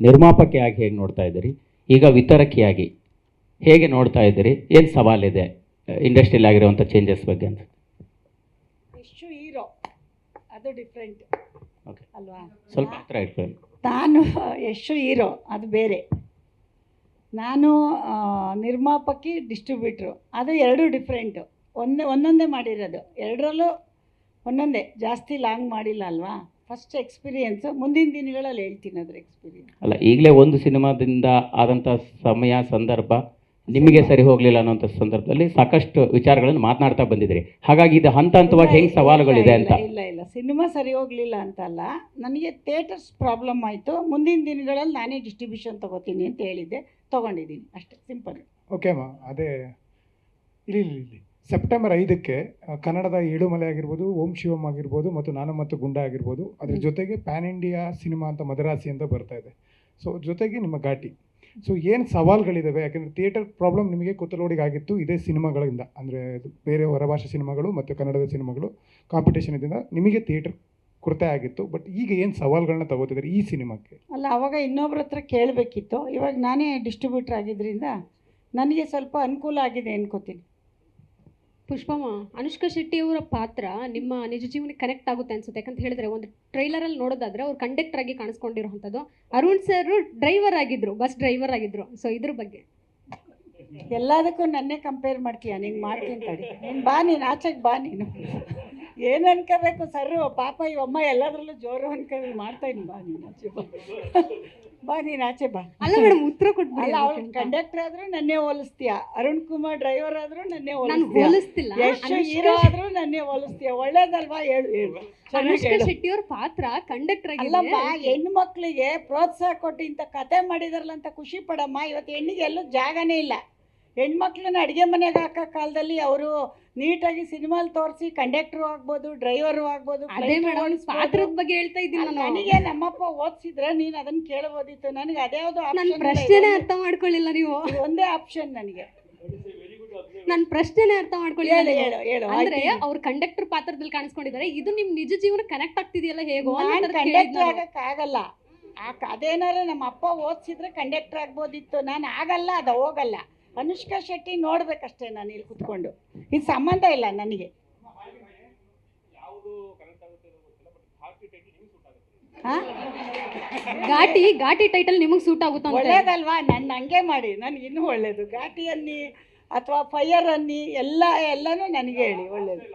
ನಿರ್ಮಾಪಕಿಯಾಗಿ ಹೇಗೆ ನೋಡ್ತಾ ಇದ್ದೀರಿ? ಈಗ ವಿತರಕಿಯಾಗಿ ಹೇಗೆ ನೋಡ್ತಾ ಇದ್ದೀರಿ? ಏನು ಸವಾಲಿದೆ ಇಂಡಸ್ಟ್ರಿಯಲ್ಲಿ ಆಗಿರುವಂಥ ಚೇಂಜಸ್ ಬಗ್ಗೆ ಅಂತ? ಯಶು ಹೀರೋ ಅದು ಡಿಫ್ರೆಂಟ್ ಓಕೆ ಅಲ್ವಾ? ಸ್ವಲ್ಪ ಹತ್ರ ಇಟ್ಕೊಳ್ಳಿ. ನಾನು ಯಶು ಹೀರೋ ಅದು ಬೇರೆ. ನಾನು ನಿರ್ಮಾಪಕಿ ಡಿಸ್ಟ್ರಿಬ್ಯೂಟ್ರು ಅದು ಎರಡು ಡಿಫ್ರೆಂಟು ಒಂದೇ ಒಂದೊಂದೇ ಮಾಡಿರೋದು. ಎರಡರಲ್ಲೂ ಒಂದೊಂದೇ. ಜಾಸ್ತಿ ಲಾಂಗ್ ಮಾಡಿಲ್ಲ ಅಲ್ವಾ? ಫಸ್ಟ್ ಎಕ್ಸ್ಪೀರಿಯನ್ಸ್ ಮುಂದಿನ ದಿನಗಳಲ್ಲಿ ಹೇಳ್ತೀನಿ ಅದ್ರ ಎಕ್ಸ್ಪೀರಿಯನ್ಸ್ ಅಲ್ಲ ಈಗಲೇ ಒಂದು ಸಿನಿಮಾದಿಂದ ಆದಂಥ ಸಮಯ ಸಂದರ್ಭ ನಿಮಗೆ ಸರಿ ಹೋಗಲಿಲ್ಲ ಅನ್ನೋಂಥ ಸಂದರ್ಭದಲ್ಲಿ ಸಾಕಷ್ಟು ವಿಚಾರಗಳನ್ನು ಮಾತನಾಡ್ತಾ ಬಂದಿದ್ದೀರಿ. ಹಾಗಾಗಿ ಇದು ಹಂತ ಹಂತವಾಗಿ ಹೆಂಗೆ ಸವಾಲುಗಳಿದೆ ಅಂತ? ಇಲ್ಲ ಇಲ್ಲ ಇಲ್ಲ. ಸಿನಿಮಾ ಸರಿ ಹೋಗಲಿಲ್ಲ ಅಂತಲ್ಲ ನನಗೆ ಥಿಯೇಟರ್ಸ್ ಪ್ರಾಬ್ಲಮ್ ಆಯಿತು. ಮುಂದಿನ ದಿನಗಳಲ್ಲಿ ನಾನೇ ಡಿಸ್ಟ್ರಿಬ್ಯೂಷನ್ ತಗೋತೀನಿ ಅಂತ ಹೇಳಿದ್ದೆ. ತೊಗೊಂಡಿದ್ದೀನಿ. ಅಷ್ಟೇ ಸಿಂಪಲ್. ಓಕೆ ಮಾ ಅದೇ ಇಲ್ಲಿ ಇಲ್ಲಿ ಇಲ್ಲಿ. ಸೆಪ್ಟೆಂಬರ್ ಐದಕ್ಕೆ ಕನ್ನಡದ ಏಳುಮಲೆ ಆಗಿರ್ಬೋದು ಓಂ ಶಿವಮ್ ಆಗಿರ್ಬೋದು ಮತ್ತು ನಾನು ಮತ್ತು ಗುಂಡ ಆಗಿರ್ಬೋದು ಅದ್ರ ಜೊತೆಗೆ ಪ್ಯಾನ್ ಇಂಡಿಯಾ ಸಿನಿಮಾ ಅಂತ ಮದರಾಸಿ ಅಂತ ಬರ್ತಾ ಇದೆ. ಸೊ ಜೊತೆಗೆ ನಿಮ್ಮ ಘಾಟಿ. ಸೊ ಏನು ಸವಾಲುಗಳಿದ್ದಾವೆ ಯಾಕೆಂದರೆ ಥಿಯೇಟರ್ ಪ್ರಾಬ್ಲಮ್ ನಿಮಗೆ ಆಗಿತ್ತು ಇದೇ ಸಿನಿಮಾಗಳಿಂದ. ಅಂದರೆ ಬೇರೆ ಹೊರಭಾಷೆ ಸಿನಿಮಾಗಳು ಮತ್ತು ಕನ್ನಡದ ಸಿನಿಮಾಗಳು ಕಾಂಪಿಟೇಷನ್ ಇದರಿಂದ ನಿಮಗೆ ಥಿಯೇಟರ್ ಕೊರತೆ ಆಗಿತ್ತು. ಬಟ್ ಈಗ ಏನು ಸವಾಲುಗಳನ್ನ ತಗೋತಿದ್ದಾರೆ ಈ ಸಿನಿಮಾಕ್ಕೆ? ಅಲ್ಲ ಅವಾಗ ಇನ್ನೊಬ್ರ ಹತ್ರ ಕೇಳಬೇಕಿತ್ತು. ಇವಾಗ ನಾನೇ ಡಿಸ್ಟ್ರಿಬ್ಯೂಟರ್ ಆಗಿದ್ದರಿಂದ ನನಗೆ ಸ್ವಲ್ಪ ಅನುಕೂಲ ಆಗಿದೆ ಅನ್ಕೋತೀನಿ. ಪುಷ್ಪಮ್ಮ, ಅನುಷ್ಕಾ ಶೆಟ್ಟಿ ಅವರ ಪಾತ್ರ ನಿಮ್ಮ ನಿಜ ಜೀವನಕ್ಕೆ ಕನೆಕ್ಟ್ ಆಗುತ್ತೆ ಅನ್ಸುತ್ತೆ. ಯಾಕಂತ ಹೇಳಿದ್ರೆ ಒಂದು ಟ್ರೈಲರಲ್ಲಿ ನೋಡೋದಾದ್ರೆ ಅವ್ರು ಕಂಡಕ್ಟರ್ ಆಗಿ ಕಾಣಿಸ್ಕೊಂಡಿರುವಂಥದ್ದು. ಅರುಣ್ ಸರ್ ಡ್ರೈವರ್ ಆಗಿದ್ರು ಬಸ್ ಡ್ರೈವರ್ ಆಗಿದ್ರು. ಸೊ ಇದ್ರ ಬಗ್ಗೆ. ಎಲ್ಲದಕ್ಕೂ ನನ್ನೇ ಕಂಪೇರ್ ಮಾಡ್ತೀಯ ನಿಂಗೆ ಮಾಡ್ತೀನಿ ತಡಿ. ನೀನು ಬಾ ನೀನು ಆಚೆಗೆ ಬಾ ನೀನು. ಏನು ಅನ್ಕೋಬೇಕು ಸರ್? ಪಾಪ ಈ ಅಮ್ಮ ಎಲ್ಲದರಲ್ಲೂ ಜೋರು ಅನ್ಕೊಂಡು ಮಾಡ್ತಾಯಿನಿ ಬಾ ನೀನು ಆಚೆ ಬಾ. ಬಾ ನೀನು ಆಚೆ ಬಾ. ಅಲ್ಲ ಮೇಡಮ್ ಉತ್ತರ ಕೊಟ್ಬಿಡಿ ಅಲ್ಲ ಅವ್ಳು. ಕಂಡಕ್ಟರ್ ಆದ್ರೂ ನನ್ನೇ ಹೋಲಿಸ್ತೀಯ. ಅರುಣ್ ಕುಮಾರ್ ಡ್ರೈವರ್ ಆದ್ರೂ ನನ್ನೇ ಹೋಲಿಸ್ತಿಲ್ಲ ಯಶ್ ಹೀರೋ ಆದ್ರೂ ನನ್ನೇ ಹೋಲಿಸ್ತೀಯ. ಒಳ್ಳೇದಲ್ವಾ? ಹೇಳು ಹೇಳು. ಚೆನ್ನಾಗಿ ಅನುಷ್ಕಾ ಹೇಳು. ಶೆಟ್ಟಿ ಪಾತ್ರ ಕಂಡಕ್ಟರ್ ಅಲ್ಲಮ್ಮ ಹೆಣ್ಮಕ್ಳಿಗೆ ಹೆಣ್ಣು ಮಕ್ಕಳಿಗೆ ಪ್ರೋತ್ಸಾಹ ಕೊಟ್ಟು ಇಂಥ ಕತೆ ಮಾಡಿದಾರಲ್ಲ ಅಂತ ಖುಷಿ ಪಡಮ್ಮ. ಇವತ್ತು ಹೆಣ್ಣಿಗೆ ಎಲ್ಲೂ ಜಾಗನೇ ಇಲ್ಲ. ಹೆಣ್ಮಕ್ಳನ್ನ ಅಡುಗೆ ಮನೆಗೆ ಹಾಕೋ ಕಾಲದಲ್ಲಿ ಅವರು ನೀಟಾಗಿ ಸಿನಿಮಾಲ್ ತೋರಿಸಿ ಕಂಡಕ್ಟ್ರು ಆಗ್ಬೋದು ಡ್ರೈವರು ಆಗ್ಬೋದು ಅದೇ ಮೇಡಮ್ ಪಾತ್ರದ ಬಗ್ಗೆ ಹೇಳ್ತಾ ಇದ್ದೀನಿ ನನಗೆ ನಮ್ಮಪ್ಪ ಓದಿಸಿದ್ರೆ ನೀನು ಅದನ್ನು ಕೇಳಬಹುದಿತ್ತು ನನಗೆ ಅದ್ಯಾವುದೋ ನನ್ನ ಆಪ್ಷನ್ ಪ್ರಶ್ನೆನೇ ಅರ್ಥ ಮಾಡ್ಕೊಳ್ಳಿಲ್ಲ ನೀವು. ಒಂದೇ ಆಪ್ಷನ್ ನನಗೆ. ನನ್ನ ಪ್ರಶ್ನೆನೇ ಅರ್ಥ ಮಾಡ್ಕೊಳ್ಳಿ ಅಂದ್ರೆ. ಅವ್ರು ಕಂಡಕ್ಟರ್ ಪಾತ್ರದಲ್ಲಿ ಕಾಣಿಸ್ಕೊಂಡಿದ್ದಾರೆ. ಇದು ನಿಮ್ ನಿಜ ಜೀವನ ಕನೆಕ್ಟ್ ಆಗ್ತಿದೆಯಲ್ಲ ಹೇಗೋ ಅನ್ನೋ ನಾನು ಕಂಡಕ್ಟರ್ ನಾನು. ಆಗಕ್ಕಾಗಲ್ಲ ಆ ಕ- ಅದೇನಾರು ನಮ್ಮ ಅಪ್ಪ ಓದಿಸಿದ್ರೆ ಕಂಡಕ್ಟರ್ ಆಗ್ಬೋದಿತ್ತು. ನಾನು ಆಗಲ್ಲ ಅದು ಹೋಗಲ್ಲ. ಅನುಷ್ಕಾ ಶೆಟ್ಟಿ ನೋಡ್ಬೇಕಷ್ಟೇ ನಾನು ಇಲ್ಲಿ ಕುತ್ಕೊಂಡು. ಇದು ಸಂಬಂಧ ಇಲ್ಲ ನನಗೆ. ಹಾ? ಘಾಟಿ ಘಾಟಿ ಟೈಟಲ್ ನಿಮಗೆ ಸೂಟ್ ಆಗುತ್ತೆ ಒಳ್ಳೇದಲ್ವಾ? ನನ್ನ ಹಂಗೆ ಮಾಡಿ. ನನಗೆ ಇನ್ನೂ ಒಳ್ಳೇದು. ಘಾಟಿ ಅನ್ನಿ ಅಥವಾ ಫೈಯರ್ ಅನ್ನಿ ಎಲ್ಲ ಎಲ್ಲನೂ ನನಗೆ ಹೇಳಿ ಒಳ್ಳೇದು.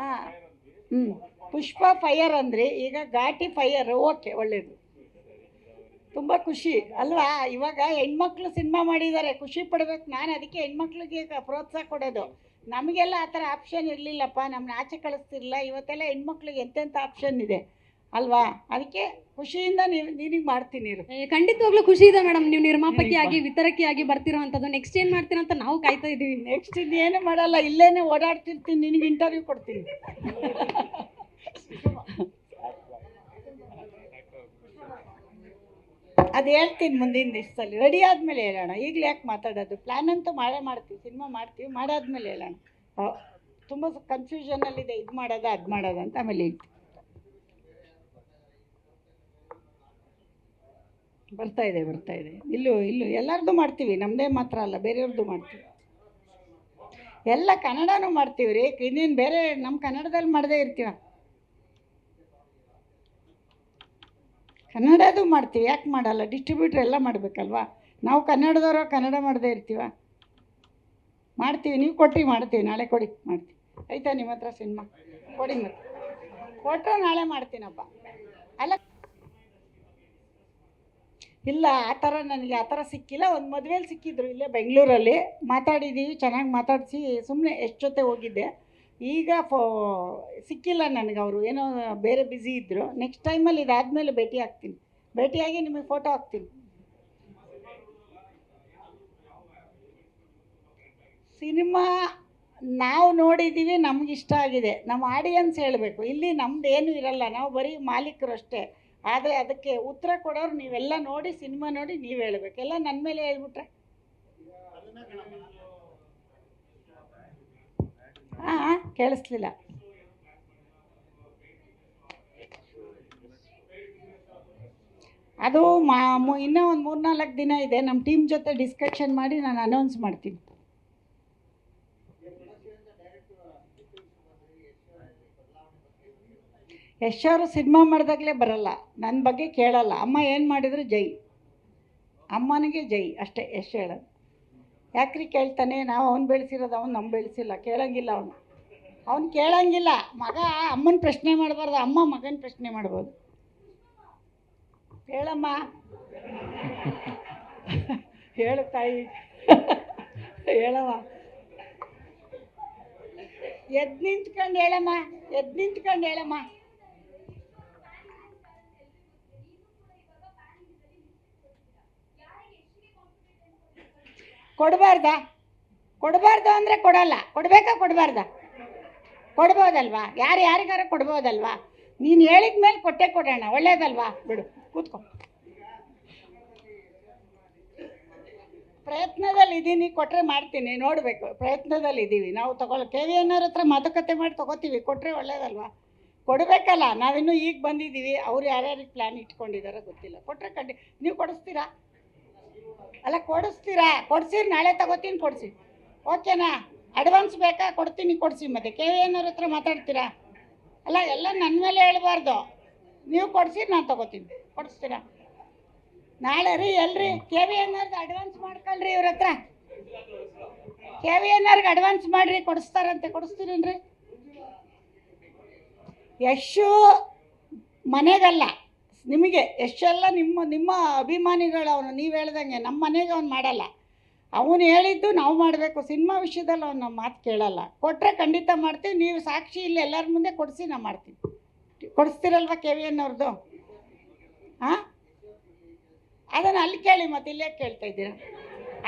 ಹಾಂ. ಹ್ಞೂ ಪುಷ್ಪ ಫೈಯರ್ ಅಂದರೆ ಈಗ ಘಾಟಿ ಫೈಯರ್ ಓಕೆ ಒಳ್ಳೇದು. ತುಂಬ ಖುಷಿ. ಅಲ್ವಾ? ಇವಾಗ ಹೆಣ್ಮಕ್ಳು ಸಿನಿಮಾ ಮಾಡಿದ್ದಾರೆ. ಖುಷಿ ಪಡ್ಬೇಕು. ನಾನು ಅದಕ್ಕೆ ಹೆಣ್ಮಕ್ಳಿಗೆ ಪ್ರೋತ್ಸಾಹ ಕೊಡೋದು. ನಮಗೆಲ್ಲ ಆ ಥರ ಆಪ್ಷನ್ ಇರಲಿಲ್ಲಪ್ಪ. ನಮ್ಮನ್ನ ಆಚೆ ಕಳಿಸ್ತಿರ್ಲಿಲ್ಲ. ಇವತ್ತೆಲ್ಲ ಹೆಣ್ಮಕ್ಳಿಗೆ ಎಂತೆಂಥ ಆಪ್ಷನ್ ಇದೆ? ಅಲ್ವಾ? ಅದಕ್ಕೆ ಖುಷಿಯಿಂದ ನೀವು ನಿನಗೆ ಮಾಡ್ತೀನಿ ಖಂಡಿತವಾಗ್ಲೂ ಖುಷಿ ಇದೆ ಮೇಡಮ್. ನೀವು ನಿರ್ಮಾಪಕಿ ಆಗಿ ವಿತರಕಿ ಆಗಿ ಬರ್ತಿರೋ ಅಂತದ್ದು ನೆಕ್ಸ್ಟ್ ಏನು ಮಾಡ್ತೀರಾ ಅಂತ ನಾವು ಕಾಯ್ತಾ ಇದ್ದೀವಿ. ನೆಕ್ಸ್ಟ್ ಇನ್ನೇನು ಮಾಡಲ್ಲ. ಇಲ್ಲೇನೆ ಓಡಾಡ್ತಿರ್ತೀನಿ. ನಿನಗೆ ಇಂಟರ್ವ್ಯೂ ಕೊಡ್ತೀನಿ. ಅದು ಹೇಳ್ತೀನಿ ಮುಂದಿನ ದಿವಸದಲ್ಲಿ. ರೆಡಿ ಆದಮೇಲೆ ಹೇಳೋಣ. ಈಗಲೇ ಯಾಕೆ ಮಾತಾಡೋದು? ಪ್ಲ್ಯಾನ್ ಅಂತೂ ಮಾಡೇ, ಮಾಡ್ತೀವಿ. ಸಿನಿಮಾ ಮಾಡ್ತೀವಿ. ಮಾಡಾದ್ಮೇಲೆ ಹೇಳೋಣ. ತುಂಬ ಕನ್ಫ್ಯೂಷನಲ್ಲಿದೆ ಇದು ಮಾಡೋದ, ಅದು ಮಾಡೋದ ಅಂತ ಆಮೇಲೆ ಹೇಳ್ತೀವಿ ಬರ್ತಾ ಇದೆ ಬರ್ತಾ ಇದೆ. ಇಲ್ಲೂ ಇಲ್ಲೂ. ಎಲ್ಲರದ್ದು ಮಾಡ್ತೀವಿ. ನಮ್ಮದೇ ಮಾತ್ರ ಅಲ್ಲ. ಬೇರೆಯವ್ರದ್ದು ಮಾಡ್ತೀವಿ. ಎಲ್ಲ ಕನ್ನಡನೂ ಮಾಡ್ತೀವಿ ರೀ. ಇನ್ನೇನು ಬೇರೆ ನಮ್ಮ ಕನ್ನಡದಲ್ಲಿ ಮಾಡದೇ ಇರ್ತೀವ ಕನ್ನಡದು ಮಾಡ್ತೀವಿ. ಯಾಕೆ ಮಾಡಲ್ಲ? ಡಿಸ್ಟ್ರಿಬ್ಯೂಟ್ರ್ ಎಲ್ಲ ಮಾಡಬೇಕಲ್ವಾ? ನಾವು ಕನ್ನಡದವರು ಕನ್ನಡ ಮಾಡದೇ ಇರ್ತೀವ? ಮಾಡ್ತೀವಿ. ನೀವು ಕೊಟ್ಟು ಮಾಡ್ತೀವಿ. ನಾಳೆ ಕೊಡಿ, ಮಾಡ್ತೀವಿ. ಆಯ್ತಾ? ನಿಮ್ಮ ಹತ್ರ ಸಿನಿಮಾ. ಕೊಡಿ ಮತ್ತೆ. ಕೊಟ್ಟರೆ ನಾಳೆ ಮಾಡ್ತೀನಪ್ಪ. ಅಲ್ಲ ಇಲ್ಲ, ಆ ಥರ ನನಗೆ ಆ ಥರ ಸಿಕ್ಕಿಲ್ಲ. ಒಂದು ಮದುವೆಲಿ ಸಿಕ್ಕಿದ್ರು ಇಲ್ಲೇ ಬೆಂಗಳೂರಲ್ಲಿ. ಮಾತಾಡಿದ್ದೀವಿ ಚೆನ್ನಾಗಿ ಮಾತಾಡಿಸಿ. ಸುಮ್ಮನೆ ಎಷ್ಟು ಜೊತೆ ಹೋಗಿದ್ದೆ. ಈಗ ಫೋ, ಸಿಕ್ಕಿಲ್ಲ ನನಗೆ ಅವರು. ಏನೋ ಬೇರೆ ಬ್ಯುಸಿ ಇದ್ದರು ನೆಕ್ಸ್ಟ್ ಟೈಮಲ್ಲಿ ಇದಾದಮೇಲೆ ಭೇಟಿ ಆಗ್ತೀನಿ. ಭೇಟಿಯಾಗಿ ನಿಮಗೆ ಫೋಟೋ ಹಾಕ್ತೀನಿ. ಸಿನಿಮಾ ನಾವು ನೋಡಿದ್ದೀವಿ ಇಷ್ಟ ಆಗಿದೆ. ನಮ್ಮ ಆಡಿಯನ್ಸ್ ಹೇಳಬೇಕು. ಇಲ್ಲಿ ನಮ್ದು ಏನೂ ಇರಲ್ಲ. ನಾವು ಬರೀ ಮಾಲೀಕರು ಅಷ್ಟೇ. ಆದರೆ ಅದಕ್ಕೆ ಉತ್ತರ ಕೊಡೋರು ನೀವೆಲ್ಲ ನೋಡಿ, ಸಿನಿಮಾ ನೋಡಿ ನೀವು ಹೇಳಬೇಕು. ಎಲ್ಲ ನನ್ನ ಮೇಲೆ ಹೇಳ್ಬಿಟ್ರೆ? ಹಾಂ ಹಾಂ ಕೇಳಿಸ್ಲಿಲ್ಲ. ಅದು ಮಾ ಇನ್ನೂ ಒಂದು ಮೂರ್ನಾಲ್ಕು ದಿನ ಇದೆ. ನಮ್ಮ ಟೀಮ್ ಜೊತೆ ಡಿಸ್ಕಷನ್ ಮಾಡಿ ನಾನು ಅನೌನ್ಸ್ ಮಾಡ್ತೀನಿ. ಅವರು ಸಿನಿಮಾ ಮಾಡಿದಾಗಲೇ ಬರಲ್ಲ. ನನ್ನ ಬಗ್ಗೆ ಕೇಳಲ್ಲ. ಅಮ್ಮ ಏನು ಮಾಡಿದ್ರು ಜೈ. ಅಮ್ಮನಿಗೆ ಜೈ. ಅಷ್ಟೇ, ಯಶ್ ಹೇಳೋದು. ಯಾಕ್ರಿ ಕೇಳ್ತಾನೆ? ನಾವು ಅವ್ನು ಬೆಳೆಸಿರೋದು ಅವ್ನು ನಮ್ಮ ಬೆಳೆಸಿಲ್ಲ. ಕೇಳೋಂಗಿಲ್ಲ ಅವನು. ಅವ್ನು ಕೇಳಂಗಿಲ್ಲ. ಮಗ ಅಮ್ಮನ ಪ್ರಶ್ನೆ ಮಾಡಬಾರ್ದು. ಅಮ್ಮ ಮಗನ ಪ್ರಶ್ನೆ ಮಾಡ್ಬೋದು. ಹೇಳಮ್ಮ. ಹೇಳು ತಾಯಿ. ಹೇಳಮ್ಮ. ಎದ್ದು ನಿಂತ್ಕೊಂಡು ಹೇಳಮ್ಮ. ಎದ್ದು ನಿಂತ್ಕೊಂಡು ಹೇಳಮ್ಮ. ಕೊಡಬಾರ್ದಾ? ಕೊಡಬಾರ್ದು ಅಂದರೆ ಕೊಡಲ್ಲ. ಕೊಡಬೇಕಾ ಕೊಡಬಾರ್ದಾ? ಕೊಡ್ಬೋದಲ್ವಾ? ಯಾರು ಯಾರಿಗಾರ ಕೊಡ್ಬೋದಲ್ವಾ? ನೀನು ಹೇಳಿದ ಮೇಲೆ ಕೊಟ್ಟೆ ಕೊಡೋಣ. ಒಳ್ಳೇದಲ್ವಾ? ಬಿಡು, ಕೂತ್ಕೊ. ಪ್ರಯತ್ನದಲ್ಲಿ ಇದ್ದೀನಿ ಕೊಟ್ಟರೆ ಮಾಡ್ತೀನಿ. ನೋಡಬೇಕು. ಪ್ರಯತ್ನದಲ್ಲಿ ಇದ್ದೀವಿ ನಾವು ತಗೊಳ್ಳೋ ಕೆ ವಿ ಅನ್ನೋರ ಹತ್ರ ಮಾತುಕತೆ ಮಾಡಿ ತಗೋತೀವಿ. ಕೊಟ್ಟರೆ ಒಳ್ಳೇದಲ್ವಾ? ಕೊಡಬೇಕಲ್ಲ. ನಾವಿನ್ನೂ ಈಗ ಬಂದಿದ್ದೀವಿ. ಅವ್ರು ಯಾರ್ಯಾರಿಗೆ ಪ್ಲ್ಯಾನ್ ಇಟ್ಕೊಂಡಿದ್ದಾರೋ ಗೊತ್ತಿಲ್ಲ. ಕೊಟ್ಟರೆ ಕಂಡಿ ನೀವು ಕೊಡಿಸ್ತೀರಾ? ಅಲ್ಲ, ಕೊಡಿಸ್ತೀರಾ? ಕೊಡ್ಸಿರಿ, ನಾಳೆ ತಗೋತೀನಿ, ಕೊಡಿಸಿ. ಓಕೆನಾ? ಅಡ್ವಾನ್ಸ್ ಬೇಕಾ? ಕೊಡ್ತೀನಿ, ಕೊಡಿಸಿ ಮತ್ತೆ. ಕೆ ವಿ ಹತ್ರ ಮಾತಾಡ್ತೀರಾ? ಅಲ್ಲ, ಎಲ್ಲ ನನ್ನ ಮೇಲೆ ಹೇಳ್ಬಾರ್ದು. ನೀವು ಕೊಡಿಸಿ ನಾನು ತಗೋತೀನಿ. ಕೊಡಿಸ್ತೀರಾ? ನಾಳೆ ರೀ, ಎಲ್ರಿ? ಕೆ ವಿ ಎನ್ನವ್ರಿಗೆ ಅಡ್ವಾನ್ಸ್ ಮಾಡ್ಕೊಳ್ರಿ ಇವ್ರ ಹತ್ರ. ಕೆ ವಿ ಎನ್ನವ್ರಿಗೆ ಅಡ್ವಾನ್ಸ್ ಮಾಡಿರಿ, ಕೊಡಿಸ್ತಾರಂತೆ. ಕೊಡಿಸ್ತೀರೇನ್ರಿ? ಯಶು ಮನೆಗಲ್ಲ. ನಿಮಗೆ ಎಷ್ಟೆಲ್ಲ ನಿಮ್ಮ ನಿಮ್ಮ ಅಭಿಮಾನಿಗಳು ಅವನು, ನೀವು ಹೇಳ್ದಂಗೆ ನಮ್ಮ ಮನೆಗೆ ಅವ್ನು ಮಾಡಲ್ಲ. ಅವನು ಹೇಳಿದ್ದು ನಾವು ಮಾಡಬೇಕು, ಸಿನಿಮಾ ವಿಷಯದಲ್ಲಿ ಅವನು ನಮ್ಮ ಮಾತು ಕೇಳಲ್ಲ. ಕೊಟ್ಟರೆ ಖಂಡಿತ ಮಾಡ್ತೀವಿ, ನೀವು ಸಾಕ್ಷಿ ಇಲ್ಲಿ ಎಲ್ಲರ ಮುಂದೆ ಕೊಡಿಸಿ ನಾವು ಮಾಡ್ತೀವಿ ಕೊಡಿಸ್ತೀರಲ್ವ ಕೆ ವಿ ಎನ್ ಅವ್ರದ್ದು ಹಾಂ ಅದನ್ನು ಅಲ್ಲಿ ಕೇಳಿ ಮತ್ತೆ ಇಲ್ಲೇ ಕೇಳ್ತಾ ಇದ್ದೀರಾ?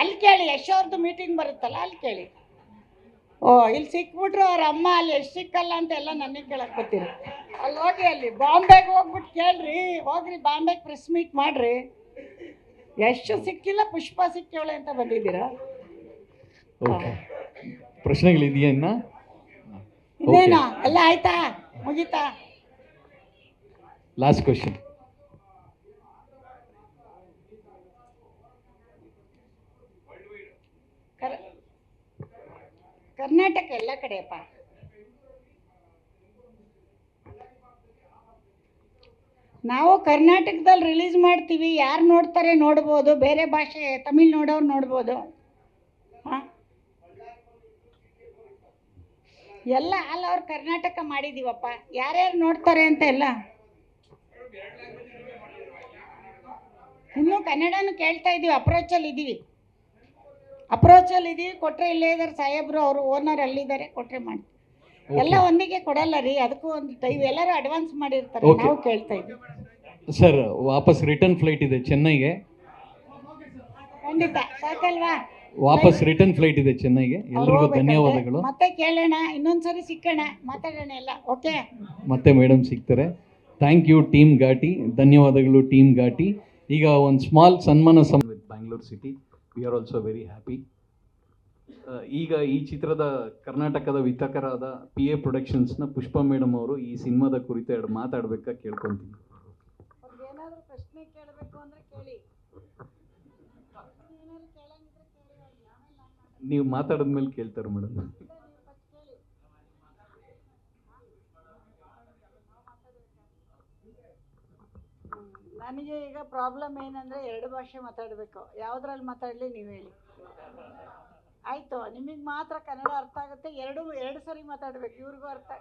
ಅಲ್ಲಿ ಕೇಳಿ, ಯಶ್ ಅವ್ರದ್ದು ಮೀಟಿಂಗ್ ಬರುತ್ತಲ್ಲ, ಅಲ್ಲಿ ಕೇಳಿ. ಓ ಇಲ್ಲಿ ಸಿಕ್ಬಿಟ್ರು ಅವ್ರ ಅಮ್ಮ ಅಲ್ಲಿ ಎಷ್ಟು ಸಿಕ್ಕಲ್ಲ ಅಂತ ಎಲ್ಲ ನನಗೆ ಕೇಳಕ್ಕೆ ಬರ್ತೀರಿ. ಅಲ್ಲಿ ಹೋಗಿ ಅಲ್ಲಿ ಬಾಂಬೆಗೆ ಹೋಗ್ಬಿಟ್ಟು ಕೇಳ್ರಿ ಹೋಗ್ರಿ ಬಾಂಬೆಗೆ ಪ್ರೆಸ್ ಮೀಟ್ ಮಾಡ್ರಿ. ಎಷ್ಟು ಸಿಕ್ಕಿಲ್ಲ ಪುಷ್ಪ ಸಿಕ್ಕವಳೆ ಅಂತ ಬಂದಿದ್ದೀರಾ? ಓಕೆ ಪ್ರಶ್ನೆಗಳಿದೆಯಾ ಇನ್ನ? ಇನ್ನೇನಾ? ಎಲ್ಲ ಆಯ್ತಾ? ಮುಗೀತಾ? ಲಾಸ್ಟ್ ಕ್ವಶನ್ ಕರ್ನಾಟಕ ಎಲ್ಲ ಕಡೆಯಪ್ಪ. ನಾವು ಕರ್ನಾಟಕದಲ್ಲಿ ರಿಲೀಸ್ ಮಾಡ್ತೀವಿ, ಯಾರು ನೋಡ್ತಾರೆ ನೋಡ್ಬೋದು, ಬೇರೆ ಭಾಷೆ, ತಮಿಳ್ ನೋಡೋರು ನೋಡ್ಬೋದು. ಎಲ್ಲ ಅಲ್ಲ ಅವ್ರು ಕರ್ನಾಟಕ ಮಾಡಿದ್ದೀವಪ್ಪ ಯಾರ್ಯಾರು ನೋಡ್ತಾರೆ ಅಂತ ಎಲ್ಲ? ಇನ್ನೂ ಕನ್ನಡನೂ ಕೇಳ್ತಾ ಇದ್ದೀವಿ ಅಪ್ರೋಚಲ್ಲಿ ಇದ್ದೀವಿ ಅಪ್ರೋಚಲ್ಲಿ ಇದೀವಿ ಕೊಟ್ಟರೆ ಇಲ್ಲೇ ಇದ್ದಾರೆ ಸಾಹೇಬ್ರು ಅವರು ಓನರ್ ಅಲ್ಲಿದ್ದಾರೆ ಕೊಟ್ಟರೆ ಮಾಡಿ ಎಲ್ಲ ಒಂದಿಗೆ ಕೊಡಲ್ಲ ರೀ ಅದಕ್ಕೂ ಒಂದು ಟೈಮ್ ಎಲ್ಲರೂ ಅಡ್ವಾನ್ಸ್ ಮಾಡಿರ್ತಾರೆ Okay. ನಾವು ಕೇಳ್ತಾ ಇದ್ದೀವಿ. ಸರ್ ವಾಪಸ್ ರಿಟರ್ನ್ ಫ್ಲೈಟ್ ಇದೆ ಚೆನ್ನೈಗೆ. ಖಂಡಿತ ಸಾಕಲ್ವಾ? ವಾಪಸ್ ರಿಟರ್ನ್ ಫ್ಲೈಟ್ ಇದೆ ಚೆನ್ನೈಗೆ. ಅವ್ರು ಎಲ್ರಿಗೂ ಹೋಗ್ಬೇಕಂತೆ. ಧನ್ಯವಾದಗಳು. ಮತ್ತೆ ಕೇಳೋಣ ಇನ್ನೊಂದ್ಸರಿ ಸಿಕ್ಕೋಣ ಮಾತಾಡೋಣ ಎಲ್ಲ ಓಕೆ ಮತ್ತೆ ಮೇಡಮ್ ಸಿಗ್ತಾರೆ. ಥ್ಯಾಂಕ್ ಯು ಟೀಮ್ ಘಾಟಿ ಧನ್ಯವಾದಗಳು ಟೀಮ್ ಘಾಟಿ ಈಗ ಒಂದು ಸ್ಮಾಲ್ ಸನ್ಮಾನ ಸಮ with Bangalore city we are also very happy ಈಗ ಈ ಚಿತ್ರದ ಕರ್ನಾಟಕದ ವಿತಕರಾದ ಪಿ ಎ ಪ್ರೊಡಕ್ಷನ್ಸ್ನ ಪುಷ್ಪ ಮೇಡಮ್ ಅವರು ಈ ಸಿನಿಮಾದ ಕುರಿತು ಎರಡು ಮಾತಾಡ್ಬೇಕಾ ಕೇಳ್ಕೊತೀನಿ. ನೀವು ಮಾತಾಡಿದ್ಮೇಲೆ ಕೇಳ್ತಾರೆ ಮೇಡಮ್. ನನಗೆ ಈಗ ಪ್ರಾಬ್ಲಮ್ ಏನಂದ್ರೆ ಎರಡು ಭಾಷೆ ಮಾತಾಡಬೇಕು. ಯಾವ್ದ್ರಲ್ಲಿ ಮಾತಾಡಲಿ ನೀವು ಹೇಳಿ. ಆಯಿತು ನಿಮಗೆ ಮಾತ್ರ ಕನ್ನಡ ಅರ್ಥ ಆಗುತ್ತೆ ಎರಡು ಎರಡು ಸರಿ ಮಾತಾಡಬೇಕು ಇವ್ರಿಗೂ ಅರ್ಥ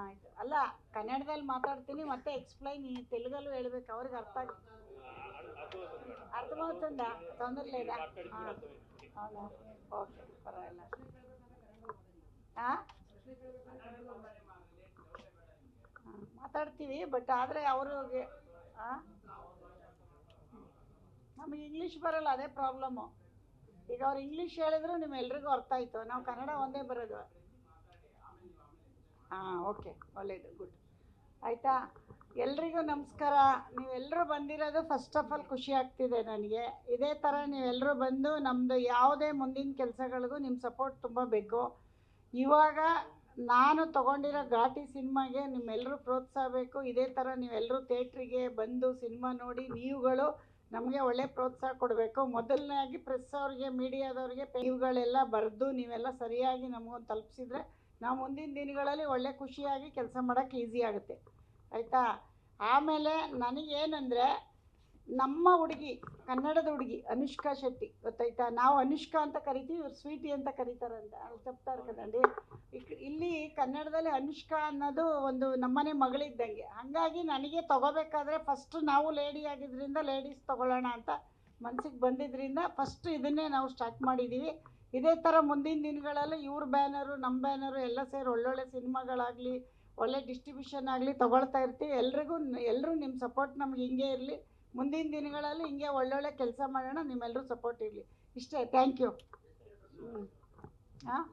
ಆಯಿತು ಅಲ್ಲ ಕನ್ನಡದಲ್ಲಿ ಮಾತಾಡ್ತೀನಿ ಮತ್ತೆ ಎಕ್ಸ್ಪ್ಲೈನ್ ಈ ತೆಲುಗಲ್ಲೂ ಹೇಳ್ಬೇಕು ಅವ್ರಿಗೆ ಅರ್ಥ ಆಗ అర్థమవుతుందా తొందర లేదా ఆ, అవునా ఓకే పర్వాలేదు ఆ? ಆ, ಮಾತಾಡ್ತೀವಿ ಬಟ್ ಆದರೆ ಅವರು ನಮಗೆ ಇಂಗ್ಲೀಷ್ ಬರಲ್ಲ ಅದೇ ಪ್ರಾಬ್ಲಮ್ಮು ಈಗ ಅವ್ರು ಇಂಗ್ಲೀಷ್ ಹೇಳಿದ್ರು ನಿಮ್ಮೆಲ್ರಿಗೂ ಅರ್ಥ ಆಯಿತು. ನಾವು ಕನ್ನಡ ಒಂದೇ ಬರೋದು. ಹಾಂ ಓಕೆ ಒಳ್ಳೆಯದು ಗುಡ್ ಆಯಿತಾ? ಎಲ್ರಿಗೂ ನಮಸ್ಕಾರ. ನೀವೆಲ್ಲರೂ ಬಂದಿರೋದು ಫಸ್ಟ್ ಆಫ್ ಆಲ್ ಖುಷಿ ಆಗ್ತಿದೆ ನನಗೆ. ಇದೇ ಥರ ನೀವೆಲ್ಲರೂ ಬಂದು ನಮ್ಮದು ಯಾವುದೇ ಮುಂದಿನ ಕೆಲಸಗಳಿಗೂ ನಿಮ್ಮ ಸಪೋರ್ಟ್ ತುಂಬ ಬೇಕು. ಇವಾಗ ನಾನು ತಗೊಂಡಿರೋ ಘಾಟಿ ಸಿನಿಮಾಗೆ ನಿಮ್ಮೆಲ್ಲರೂ ಪ್ರೋತ್ಸಾಹ ಬೇಕು. ಇದೇ ಥರ ನೀವೆಲ್ಲರೂ ಥಿಯೇಟ್ರಿಗೆ ಬಂದು ಸಿನಿಮಾ ನೋಡಿ ನೀವುಗಳು ನಮಗೆ ಒಳ್ಳೆ ಪ್ರೋತ್ಸಾಹ ಕೊಡಬೇಕು. ಮೊದಲನೇದಾಗಿ ಪ್ರೆಸ್ ಅವ್ರಿಗೆ ಮೀಡಿಯಾದವ್ರಿಗೆ ಇವುಗಳೆಲ್ಲ ಬರೆದು ನೀವೆಲ್ಲ ಸರಿಯಾಗಿ ನಮಗೊಂದು ತಲುಪಿಸಿದ್ರೆ ನಾವು ಮುಂದಿನ ದಿನಗಳಲ್ಲಿ ಒಳ್ಳೆ ಖುಷಿಯಾಗಿ ಕೆಲಸ ಮಾಡೋಕ್ಕೆ ಈಸಿ ಆಗುತ್ತೆ. ಆಯಿತಾ? ಆಮೇಲೆ ನನಗೇನೆಂದರೆ ನಮ್ಮ ಹುಡುಗಿ, ಕನ್ನಡದ ಹುಡುಗಿ ಅನುಷ್ಕಾ ಶೆಟ್ಟಿ, ಗೊತ್ತಾಯ್ತಾ? ನಾವು ಅನುಷ್ಕಾ ಅಂತ ಕರಿತೀವಿ, ಇವ್ರು ಸ್ವೀಟಿ ಅಂತ ಕರೀತಾರಂತ. ಅಲ್ಲಿ ಚಪ್ತಾರ ಕದಂಡಿ ಇಲ್ಲಿ ಕನ್ನಡದಲ್ಲಿ ಅನುಷ್ಕಾ ಅನ್ನೋದು ಒಂದು ನಮ್ಮನೆ ಮಗಳಿದ್ದಂಗೆ. ಹಾಗಾಗಿ ನನಗೆ ತಗೋಬೇಕಾದ್ರೆ ಫಸ್ಟ್ ನಾವು ಲೇಡಿ ಆಗಿದ್ದರಿಂದ ಲೇಡೀಸ್ ತಗೊಳ್ಳೋಣ ಅಂತ ಮನ್ಸಿಗೆ ಬಂದಿದ್ದರಿಂದ ಫಸ್ಟ್ ಇದನ್ನೇ ನಾವು ಸ್ಟಾರ್ಟ್ ಮಾಡಿದ್ದೀವಿ ಇದೇ ಥರ ಮುಂದಿನ ದಿನಗಳಲ್ಲಿ ಇವ್ರ ಬ್ಯಾನರು ನಮ್ಮ ಬ್ಯಾನರು ಎಲ್ಲ ಸೇರಿ ಒಳ್ಳೊಳ್ಳೆ ಸಿನಿಮಾಗಳಾಗಲಿ, ಒಳ್ಳೆ ಡಿಸ್ಟ್ರಿಬ್ಯೂಷನ್ ಆಗಲಿ ತೊಗೊಳ್ತಾ ಇರ್ತೀವಿ. ಎಲ್ರಿಗೂ ಎಲ್ಲರೂ ನಿಮ್ಮ ಸಪೋರ್ಟ್ ನಮ್ಗೆ ಹಿಂಗೆ ಇರಲಿ. ಮುಂದಿನ ದಿನಗಳಲ್ಲಿ ಹಿಂಗೆ ಒಳ್ಳೊಳ್ಳೆ ಕೆಲಸ ಮಾಡೋಣ ನಿಮ್ಮೆಲ್ಲರೂ ಸಪೋರ್ಟ್ ಇರಲಿ. ಇಷ್ಟೇ ಥ್ಯಾಂಕ್ ಯು ಹಾಂ?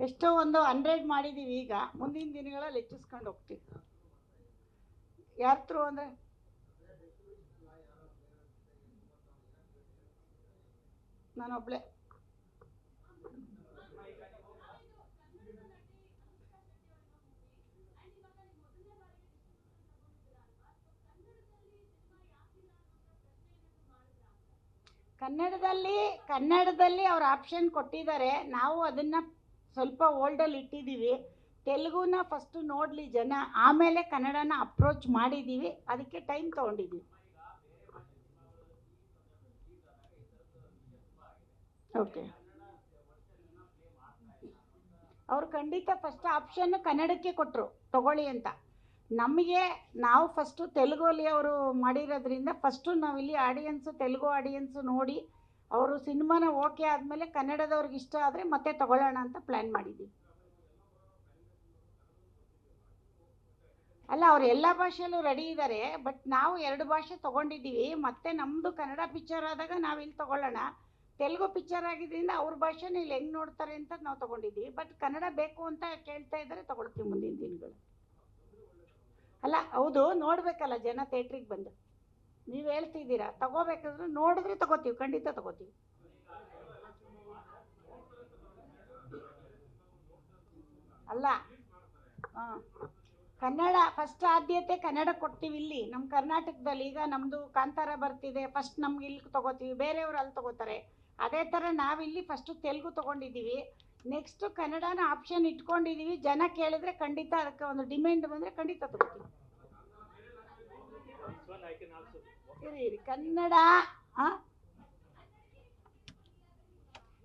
ಎಷ್ಟೋ ಒಂದು ಹಂಡ್ರೆಡ್ ಮಾಡಿದ್ದೀವಿ ಈಗ, ಮುಂದಿನ ದಿನಗಳಲ್ಲಿ ಹೆಚ್ಚಿಸ್ಕೊಂಡು ಹೋಗ್ತೀವಿ. ಯಾರ ಥ್ರೂ ಅಂದರೆ? ನಾನೊಬ್ಳೆ. ಕನ್ನಡದಲ್ಲಿ ಕನ್ನಡದಲ್ಲಿ ಅವ್ರ ಆಪ್ಷನ್ ಕೊಟ್ಟಿದ್ದಾರೆ. ನಾವು ಅದನ್ನು ಸ್ವಲ್ಪ ಓಲ್ಡಲ್ಲಿ ಇಟ್ಟಿದ್ದೀವಿ. ತೆಲುಗುನ ಫಸ್ಟು ನೋಡಲಿ ಜನ. ಆಮೇಲೆ ಕನ್ನಡನ ಅಪ್ರೋಚ್ ಮಾಡಿದ್ದೀವಿ. ಅದಕ್ಕೆ ಟೈಮ್ ತೊಗೊಂಡಿದ್ದೀವಿ. ಓಕೆ ಅವ್ರು ಖಂಡಿತ ಫಸ್ಟ್ ಆಪ್ಷನ್ ಕನ್ನಡಕ್ಕೆ ಕೊಟ್ಟರು ತಗೊಳ್ಳಿ ಅಂತ. ನಮಗೆ ನಾವು ಫಸ್ಟು ತೆಲುಗಲ್ಲಿ ಅವರು ಮಾಡಿರೋದ್ರಿಂದ ಫಸ್ಟು ನಾವಿಲ್ಲಿ ಆಡಿಯನ್ಸು ತೆಲುಗು ಆಡಿಯನ್ಸು ನೋಡಿ ಅವರು ಸಿನಿಮಾನ ಓಕೆ ಆದಮೇಲೆ ಕನ್ನಡದವ್ರಿಗೆ ಇಷ್ಟ ಆದರೆ ಮತ್ತೆ ತಗೊಳ್ಳೋಣ ಅಂತ ಪ್ಲ್ಯಾನ್ ಮಾಡಿದ್ದೀವಿ. ಅಲ್ಲ, ಅವ್ರು ಎಲ್ಲ ಭಾಷೆಯಲ್ಲೂ ರೆಡಿ ಇದ್ದಾರೆ ಬಟ್ ನಾವು ಎರಡು ಭಾಷೆ ತೊಗೊಂಡಿದ್ದೀವಿ. ಮತ್ತೆ ನಮ್ಮದು ಕನ್ನಡ ಪಿಕ್ಚರ್ ಆದಾಗ ನಾವು ಇಲ್ಲಿ ತೊಗೊಳ್ಳೋಣ. ತೆಲುಗು ಪಿಕ್ಚರ್ ಆಗಿದ್ದರಿಂದ ಅವ್ರ ಭಾಷೆನ ಇಲ್ಲಿ ಹೆಂಗೆ ನೋಡ್ತಾರೆ ಅಂತ ನಾವು ತೊಗೊಂಡಿದ್ದೀವಿ. ಬಟ್ ಕನ್ನಡ ಬೇಕು ಅಂತ ಕೇಳ್ತಾ ಇದ್ದಾರೆ, ತೊಗೊಳ್ತೀವಿ ಮುಂದಿನ ದಿನಗಳು ಅಲ್ಲ, ಹೌದು, ನೋಡಬೇಕಲ್ಲ, ಜನ ಥಿಯೇಟ್ರಿಗೆ ಬಂದು. ನೀವು ಹೇಳ್ತಿದ್ದೀರಾ? ತಗೋಬೇಕಾದ್ರೆ ನೋಡಿದ್ರೆ ತಗೋತೀವಿ, ಖಂಡಿತ ತಗೋತೀವಿ. ಅಲ್ಲ, ಹಾಂ. ಕನ್ನಡ ಫಸ್ಟ್ ಆದ್ಯತೆ ಕನ್ನಡ ಕೊಡ್ತೀವಿ ಇಲ್ಲಿ. ನಮ್ಮ ಕರ್ನಾಟಕದಲ್ಲಿ ಈಗ ನಮ್ಮದು ಕಾಂತಾರ ಬರ್ತಿದೆ ಫಸ್ಟ್ ನಮ್ಗೆ ಇಲ್ಲಿ ತಗೋತೀವಿ, ಬೇರೆಯವ್ರು ಅಲ್ಲಿ ತಗೋತಾರೆ. ಅದೇ ಥರ ನಾವಿಲ್ಲಿ ಫಸ್ಟು ತೆಲುಗು ತೊಗೊಂಡಿದ್ದೀವಿ. ನೆಕ್ಸ್ಟು ಕನ್ನಡನ ಆಪ್ಷನ್ ಇಟ್ಕೊಂಡಿದ್ದೀವಿ ಜನ ಕೇಳಿದ್ರೆ ಖಂಡಿತ ಅದಕ್ಕೆ ಒಂದು ಡಿಮ್ಯಾಂಡ್ ಬಂದರೆ ಖಂಡಿತ ತಗೋತೀವಿ ಇರಿ ಇರಿ. ಕನ್ನಡ?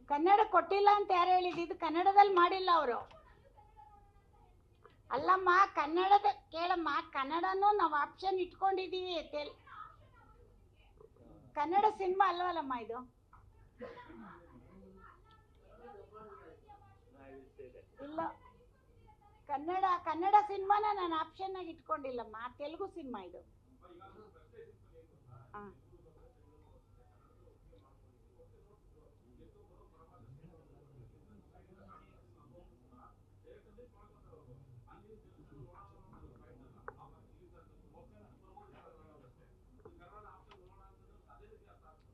ಕನ್ನಡ ಕೊಟ್ಟಿಲ್ಲ ಅಂತ ಯಾರು ಹೇಳಿದ್ದು? ಇದು ಕನ್ನಡದಲ್ಲಿ ಮಾಡಿಲ್ಲ ಅವರು. ಅಲ್ಲಮ್ಮ, ಕನ್ನಡದ ಕೇಳಮ್ಮ, ಕನ್ನಡನೂ ನಾವು ಆಪ್ಷನ್ ಇಟ್ಕೊಂಡಿದ್ದೀವಿ ತೆಲ್ ಕನ್ನಡ ಸಿನಿಮಾ ಅಲ್ವಲ್ಲಮ್ಮ ಇದು ಇಲ್ಲ ಕನ್ನಡ ಕನ್ನಡ ಸಿನಿಮಾನ ನಾನು ಆಪ್ಷನ್ ಆಗಿ ಇಟ್ಕೊಂಡಿಲ್ಲಮ್ಮ. ತೆಲುಗು ಸಿನಿಮಾ ಇದು.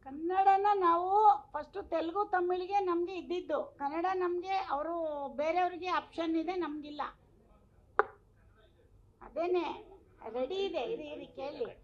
ಕನ್ನಡನ ನಾವು ಫಸ್ಟು ತೆಲುಗು, ತಮಿಳಿಗೆ ನಮಗೆ ಇದ್ದಿದ್ದು. ಕನ್ನಡ ನಮಗೆ, ಅವರು ಬೇರೆಯವ್ರಿಗೆ ಆಪ್ಷನ್ ಇದೆ, ನಮಗಿಲ್ಲ. ಅದೇನೆ ರೆಡಿ ಇದೆ ಇರಿ ಇರಿ ಕೇಳಿ